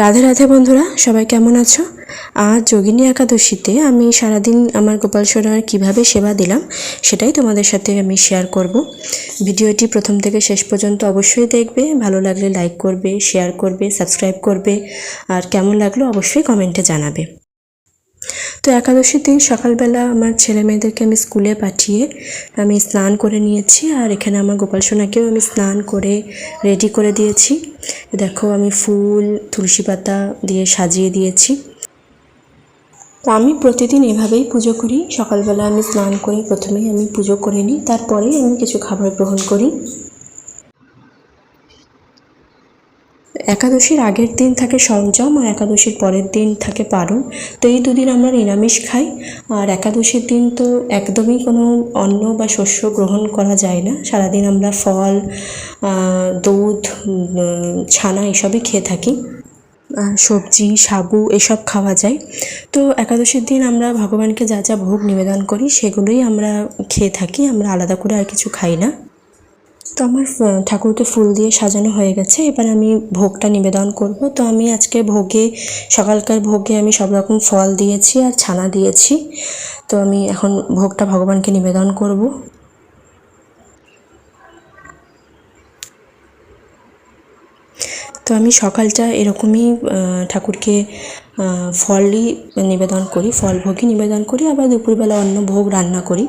রাধে রাধে বন্ধুরা, সবাই কেমন আছো? আজ যোগিনী একাদশীতে আমি সারাদিন আমার গোপাল সোনার কীভাবে সেবা দিলাম, সেটাই তোমাদের সাথে আমি শেয়ার করব। ভিডিওটি প্রথম থেকে শেষ পর্যন্ত অবশ্যই দেখবে, ভালো লাগলে লাইক করবে শেয়ার করবে সাবস্ক্রাইব করবে, আর কেমন লাগল অবশ্যই কমেন্টে জানাবে। তো একাদশীর দিন সকালবেলা আমার ছেলে মেয়েদেরকে আমি স্কুলে পাঠিয়ে আমি স্নান করে নিয়েছি আর এখানে আমার গোপাল সোনাকেও আমি স্নান করে রেডি করে দিয়েছি। দেখো আমি ফুল, তুলসী পাতা দিয়ে সাজিয়ে দিয়েছি। তো আমি প্রতিদিন এভাবেই পুজো করি। সকালবেলা আমি স্নান করে প্রথমেই আমি পুজো করে নিই, তারপরেই আমি কিছু খাবার গ্রহণ করি। একাদশীর আগের দিন থাকে সরঞ্জাম আর একাদশীর পরের দিন থাকে পারণ। তো এই দুদিন আমরা নিরামিষ খাই। আর একাদশীর দিন তো একদমই কোনো অন্ন বা শস্য গ্রহণ করা যায় না। সারাদিন আমরা ফল দুধ ছানা এসবই খেয়ে থাকি। সবজি সাবু এসব খাওয়া যায়। তো একাদশীর দিন আমরা ভগবানকে যা যা ভোগ নিবেদন করি সেগুলোই আমরা খেয়ে থাকি। আমরা আলাদা করে আর কিছু খাই না। তো আমার ঠাকুরকে ফুল দিয়ে সাজানো হয়ে গেছে। এবার আমি ভোগটা নিবেদন করব। তো আমি আজকে ভোগে, সকালকার ভোগে আমি সব রকম ফল দিয়েছি আর ছানা দিয়েছি। তো আমি এখন ভোগটা ভগবানকে নিবেদন করব। তো আমি সকালটা এরকমই ঠাকুরকে ফলই নিবেদন করি, ফল ভোগই নিবেদন করি। আবার দুপুরবেলা অন্য ভোগ রান্না করি।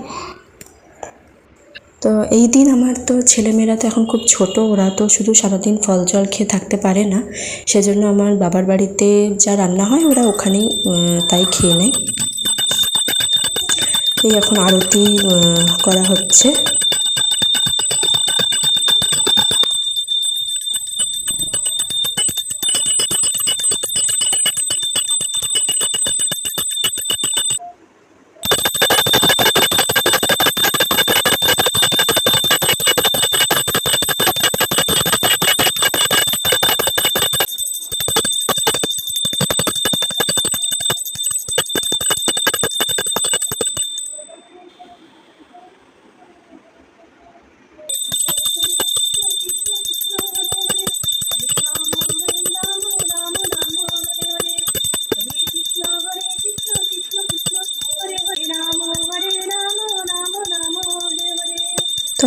তো এই দিন আমার তো ছেলেমেয়েরা তো এখন খুব ছোট, ওরা তো শুধু সারাদিন ফল জল খেয়ে থাকতে পারে না। সেজন্য আমার বাবার বাড়িতে যা রান্না হয় ওরা ওখানেই তাই খেয়ে নেয়। এই এখন আরতি করা হচ্ছে।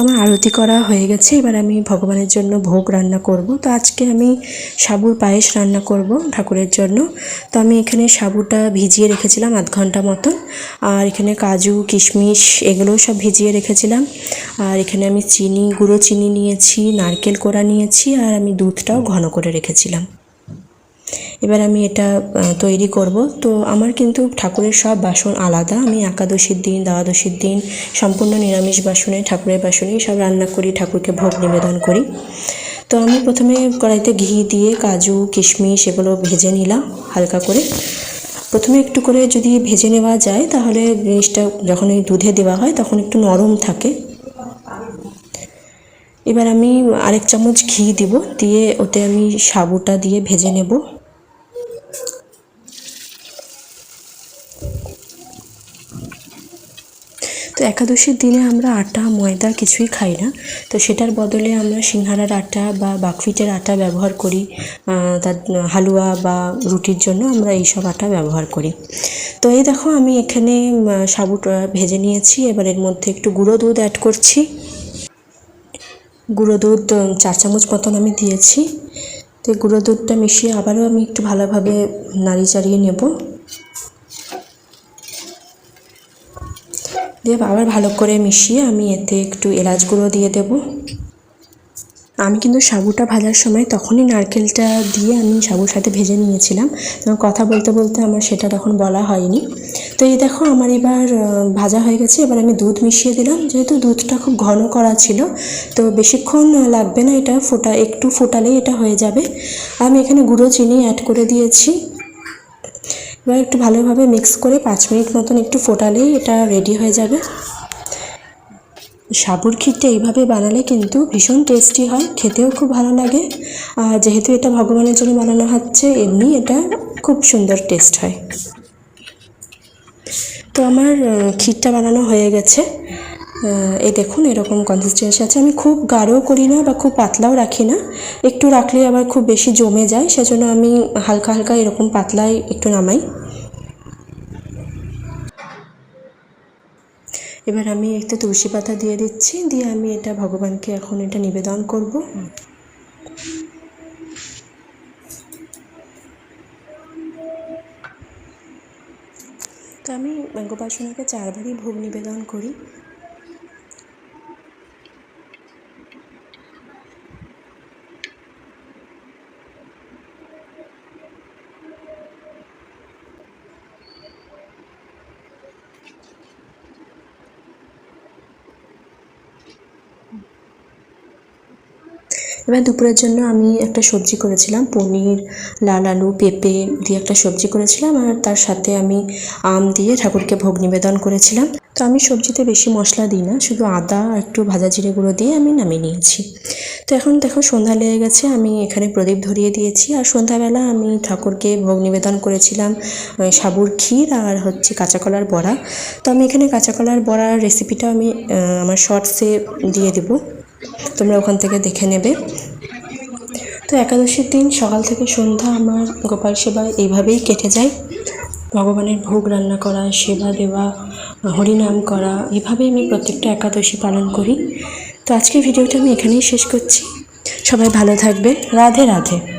আমার আরতি করা হয়ে গেছে। এবার আমি ভগবানের জন্য ভোগ রান্না করব। তো আজকে আমি সাবুর পায়েস রান্না করব ঠাকুরের জন্য। তো আমি এখানে সাবুটা ভিজিয়ে রেখেছিলাম আধ ঘণ্টা মতন। আর এখানে কাজু, কিশমিশ এগুলোও সব ভিজিয়ে রেখেছিলাম। আর এখানে আমি চিনি, গুঁড়ো চিনি নিয়েছি, নারকেল কোড়া নিয়েছি, আর আমি দুধটাও ঘন করে রেখেছিলাম। এবার আমি এটা তৈরি করব। তো আমার কিন্তু ঠাকুরের সব বাসন আলাদা। আমি একাদশীর দিন, দ্বাদশীর দিন, সম্পূর্ণ নিরামিষ বাসনে, ঠাকুরের বাসনেই সব রান্না করি, ঠাকুরকে ভোগ নিবেদন করি। তো আমি প্রথমে কড়াইতে ঘি দিয়ে কাজু, কিশমিশ এগুলো ভেজে নিলাম হালকা করে। প্রথমে একটু করে যদি ভেজে নেওয়া যায়, তাহলে জিনিসটা যখন ওই দুধে দেওয়া হয়, তখন একটু নরম থাকে। এবার আমি আরেক চামচ ঘি দিব, দিয়ে ওতে আমি সাবুটা দিয়ে ভেজে নেব। তো একাদশীর দিনে আমরা আটা, ময়দা কিছুই খাই না। তো সেটার বদলে আমরা সিংহারার আটা বা বাকফিটের আটা ব্যবহার করি। তার, হালুয়া বা রুটির জন্য আমরা এইসব আটা ব্যবহার করি। তো এই দেখো আমি এখানে সাবুটা ভেজে নিয়েছি। এবার এর মধ্যে একটু গুঁড়ো দুধ অ্যাড করছি। গুঁড়ো দুধ চার চামচ মতন আমি দিয়েছি। তো গুঁড়ো দুধটা মিশিয়ে আবারও আমি একটু ভালোভাবে নাড়ি চাড়িয়ে নেব। দিয়ে আবার ভালো করে মিশিয়ে আমি এতে একটু এলাচ গুঁড়ো দিয়ে দেব। আমি কিন্তু সাবুটা ভাজার সময় তখনই নারকেলটা দিয়ে আমি সাবুর সাথে ভেজে নিয়েছিলাম। কথা বলতে বলতে আমার সেটা তখন বলা হয়নি। তো এই দেখো আমার এবার ভাজা হয়ে গেছে। এবার আমি দুধ মিশিয়ে দিলাম। যেহেতু দুধটা খুব ঘন করা ছিল, তো বেশিক্ষণ লাগবে না এটা, ফোটা, একটু ফোটালেই এটা হয়ে যাবে। আমি এখানে গুঁড়ো চিনি অ্যাড করে দিয়েছি। এবার একটু ভালোভাবে মিক্স করে পাঁচ মিনিট মতন একটু ফোটালেই এটা রেডি হয়ে যাবে। সাবুর ক্ষীরটা এইভাবে বানালে কিন্তু ভীষণ টেস্টি হয়, খেতেও খুব ভালো লাগে। আর যেহেতু এটা ভগবানের জন্য বানানো হচ্ছে, এমনি এটা খুব সুন্দর টেস্ট হয়। তো আমার ক্ষীরটা বানানো হয়ে গেছে। এই দেখুন, এরকম কনসিস্টেন্সি আছে। আমি খুব গাঢ়ও করি না বা খুব পাতলাও রাখি না। একটু রাখলে আবার খুব বেশি জমে যায়, সেজন্য আমি হালকা হালকা এরকম পাতলাই একটু নামাই। এবার আমি একটা তুলসী পাতা দিয়ে দিচ্ছি, দিয়ে আমি এটা ভগবানকে এখন এটা নিবেদন করব। তো আমি গোপাসনাকে চারবারই ভোগ নিবেদন করি। এবার দুপুরের জন্য আমি একটা সবজি করেছিলাম, পনির, লাল আলু, পেঁপে দিয়ে একটা সবজি করেছিলাম আর তার সাথে আমি আম দিয়ে ঠাকুরকে ভোগ নিবেদন করেছিলাম। তো আমি সবজিতে বেশি মশলা দিই না, শুধু আদা আর একটু ভাজা জিরে গুঁড়ো দিয়ে আমি নামিয়ে নিয়েছি। তো এখন দেখো সন্ধ্যা লেগে গেছে, আমি এখানে প্রদীপ ধরিয়ে দিয়েছি আর সন্ধ্যাবেলা আমি ঠাকুরকে ভোগ নিবেদন করেছিলাম সাবুর ক্ষীর আর হচ্ছে কাঁচাকলার বড়া। তো আমি এখানে কাঁচাকলার বড়ার রেসিপিটা আমি আমার শর্টসে দিয়ে দেবো। তোমরা ওখান থেকে দেখে নেবে। তো একাদশীর দিন সকাল থেকে সন্ধ্যা আমার গোপাল সেবা এইভাবেই কেটে যায়। ভগবানের ভোগ রান্না করা, সেবা দেওয়া, হরিনাম করা, এভাবেই আমি প্রত্যেকটা একাদশী পালন করি। তো আজকের ভিডিওটা আমি এখানেই শেষ করছি। সবাই ভালো থাকবে। রাধে রাধে।